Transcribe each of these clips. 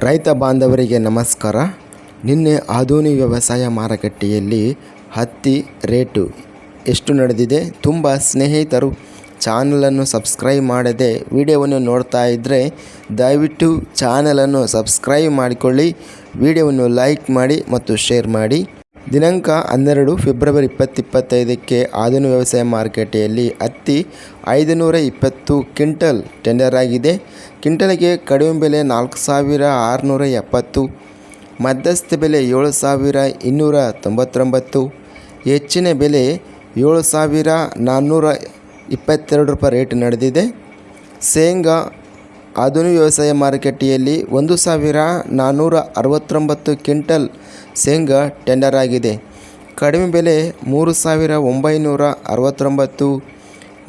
ರೈತ ಬಾಂಧವರಿಗೆ ನಮಸ್ಕಾರ. ನಿನ್ನೆ ಆಧುನಿಕ ವ್ಯವಸಾಯ ಮಾರುಕಟ್ಟೆಯಲ್ಲಿ ಹತ್ತಿ ರೇಟು ಎಷ್ಟು ನಡೆದಿದೆ? ತುಂಬ ಸ್ನೇಹಿತರು ಚಾನಲನ್ನು ಸಬ್ಸ್ಕ್ರೈಬ್ ಮಾಡದೆ ವಿಡಿಯೋವನ್ನು ನೋಡ್ತಾ ಇದ್ದರೆ ದಯವಿಟ್ಟು ಚಾನಲನ್ನು ಸಬ್ಸ್ಕ್ರೈಬ್ ಮಾಡಿಕೊಳ್ಳಿ. ವಿಡಿಯೋವನ್ನು ಲೈಕ್ ಮಾಡಿ ಮತ್ತು ಶೇರ್ ಮಾಡಿ. ದಿನಾಂಕ ಹನ್ನೆರಡು ಫೆಬ್ರವರಿ ಇಪ್ಪತ್ತಿಪ್ಪತ್ತೈದಕ್ಕೆ ಆಧುನಿಕ ವ್ಯವಸಾಯ ಮಾರುಕಟ್ಟೆಯಲ್ಲಿ ಹತ್ತಿ ಐದು ನೂರ ಇಪ್ಪತ್ತು ಕ್ವಿಂಟಲ್ ಟೆಂಡರ್ ಆಗಿದೆ. ಕ್ವಿಂಟಲ್ಗೆ ಕಡಿಮೆ ಬೆಲೆ ನಾಲ್ಕು ಸಾವಿರ ಆರುನೂರ ಎಪ್ಪತ್ತು, ಮಧ್ಯಸ್ಥ ಬೆಲೆ ಏಳು ಸಾವಿರ ಇನ್ನೂರ ತೊಂಬತ್ತೊಂಬತ್ತು, ಹೆಚ್ಚಿನ ಬೆಲೆ ಏಳು ಸಾವಿರ ನಾನ್ನೂರ ಇಪ್ಪತ್ತೆರಡು ರೂಪಾಯಿ ರೇಟ್ ನಡೆದಿದೆ. ಶೇಂಗಾ ಆಧುನಿಕ ವ್ಯವಸಾಯ ಮಾರುಕಟ್ಟೆಯಲ್ಲಿ ಒಂದು ಸಾವಿರ ನಾನ್ನೂರ ಅರವತ್ತೊಂಬತ್ತು ಕ್ವಿಂಟಲ್ ಶೇಂಗಾ ಟೆಂಡರ್ ಆಗಿದೆ. ಕಡಿಮೆ ಬೆಲೆ ಮೂರು ಸಾವಿರ ಒಂಬೈನೂರ ಅರವತ್ತೊಂಬತ್ತು,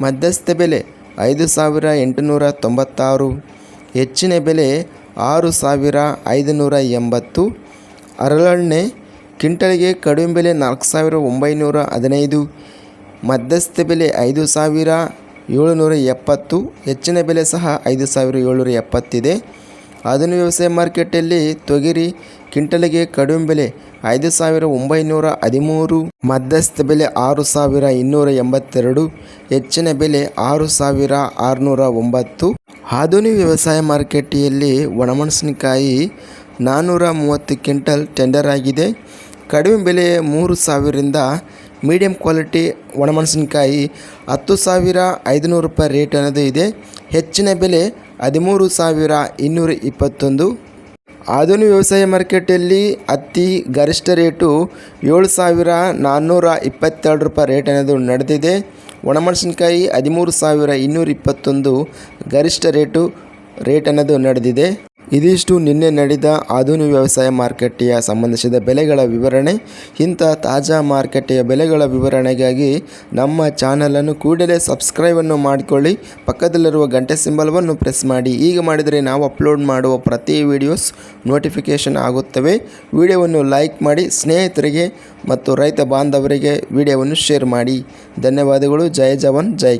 ಮಧ್ಯಸ್ಥ ಬೆಲೆ ಐದು ಸಾವಿರ ಎಂಟುನೂರ ತೊಂಬತ್ತಾರು, ಹೆಚ್ಚಿನ ಬೆಲೆ ಆರು ಸಾವಿರ ಐದುನೂರ ಎಂಬತ್ತು ಹರಳೆಣ್ಣೆ ಕ್ವಿಂಟಲ್ಗೆ ಕಡಿಮೆ ಬೆಲೆ ನಾಲ್ಕು ಸಾವಿರ ಒಂಬೈನೂರ ಹದಿನೈದು, ಮಧ್ಯಸ್ಥ ಬೆಲೆ ಐದು ಸಾವಿರ ಏಳುನೂರ ಎಪ್ಪತ್ತು ಹೆಚ್ಚಿನ ಬೆಲೆ ಸಹ ಐದು ಸಾವಿರ ಏಳ್ನೂರ ಎಪ್ಪತ್ತಿದೆ ಆಧುನಿಕ ವ್ಯವಸಾಯ ಮಾರ್ಕೆಟಲ್ಲಿ ತೊಗರಿ ಕ್ವಿಂಟಲ್ಗೆ ಕಡಿಮೆ ಬೆಲೆ ಐದು ಸಾವಿರ ಒಂಬೈನೂರ ಹದಿಮೂರು, ಮಧ್ಯಸ್ಥ ಬೆಲೆ ಆರು ಸಾವಿರ ಇನ್ನೂರ ಎಂಬತ್ತೆರಡು ಹೆಚ್ಚಿನ ಬೆಲೆ ಆರು ಸಾವಿರ ಆರುನೂರ ಒಂಬತ್ತು ಆಧುನಿಕ ವ್ಯವಸಾಯ ಮಾರುಕಟ್ಟೆಯಲ್ಲಿ ಒಣಮೆಣಸಿನಕಾಯಿ ನಾನ್ನೂರ ಮೂವತ್ತು ಕ್ವಿಂಟಲ್ ಟೆಂಡರ್ ಆಗಿದೆ. ಕಡಿಮೆ ಬೆಲೆ ಮೂರು ಸಾವಿರದಿಂದ ಮೀಡಿಯಂ ಕ್ವಾಲಿಟಿ ಒಣಮೆಣಸಿನಕಾಯಿ ಹತ್ತು ಸಾವಿರ ಐದುನೂರು ರೂಪಾಯಿ ರೇಟ್ ಅನ್ನೋದು ಇದೆ. ಹೆಚ್ಚಿನ ಬೆಲೆ ಹದಿಮೂರು ಸಾವಿರ ಇನ್ನೂರ ಇಪ್ಪತ್ತೊಂದು. ಆಧುನಿಕ ವ್ಯವಸಾಯ ಮಾರ್ಕೆಟಲ್ಲಿ ಅತಿ ಗರಿಷ್ಠ ರೇಟು ಏಳು ಸಾವಿರ ನಾನ್ನೂರ ಇಪ್ಪತ್ತೆರಡು ರೂಪಾಯಿ ರೇಟ್ ಅನ್ನೋದು ನಡೆದಿದೆ. ಒಣಮೆಣಸಿನ್ಕಾಯಿ ಹದಿಮೂರು ಸಾವಿರ ಇನ್ನೂರ ಇಪ್ಪತ್ತೊಂದು ಗರಿಷ್ಠ ರೇಟು, ರೇಟ್ ಅನ್ನೋದು ನಡೆದಿದೆ. ಇದಿಷ್ಟು ನಿನ್ನೆ ನಡೆದ ಆಧುನಿಕ ವ್ಯವಸಾಯ ಮಾರುಕಟ್ಟೆಯ ಸಂಬಂಧಿಸಿದ ಬೆಲೆಗಳ ವಿವರಣೆ, ಇಂಥ ತಾಜಾ ಮಾರುಕಟ್ಟೆಯ ಬೆಲೆಗಳ ವಿವರಣೆಗಾಗಿ ನಮ್ಮ ಚಾನಲನ್ನು ಕೂಡಲೇ ಸಬ್ಸ್ಕ್ರೈಬನ್ನು ಮಾಡಿಕೊಳ್ಳಿ. ಪಕ್ಕದಲ್ಲಿರುವ ಗಂಟೆ ಸಿಂಬಲವನ್ನು ಪ್ರೆಸ್ ಮಾಡಿ. ಈಗ ಮಾಡಿದರೆ ನಾವು ಅಪ್ಲೋಡ್ ಮಾಡುವ ಪ್ರತಿ ವಿಡಿಯೋಸ್ ನೋಟಿಫಿಕೇಷನ್ ಆಗುತ್ತವೆ. ವಿಡಿಯೋವನ್ನು ಲೈಕ್ ಮಾಡಿ, ಸ್ನೇಹಿತರಿಗೆ ಮತ್ತು ರೈತ ಬಾಂಧವರಿಗೆ ವಿಡಿಯೋವನ್ನು ಶೇರ್ ಮಾಡಿ. ಧನ್ಯವಾದಗಳು. ಜೈ ಜವಾನ್, ಜೈ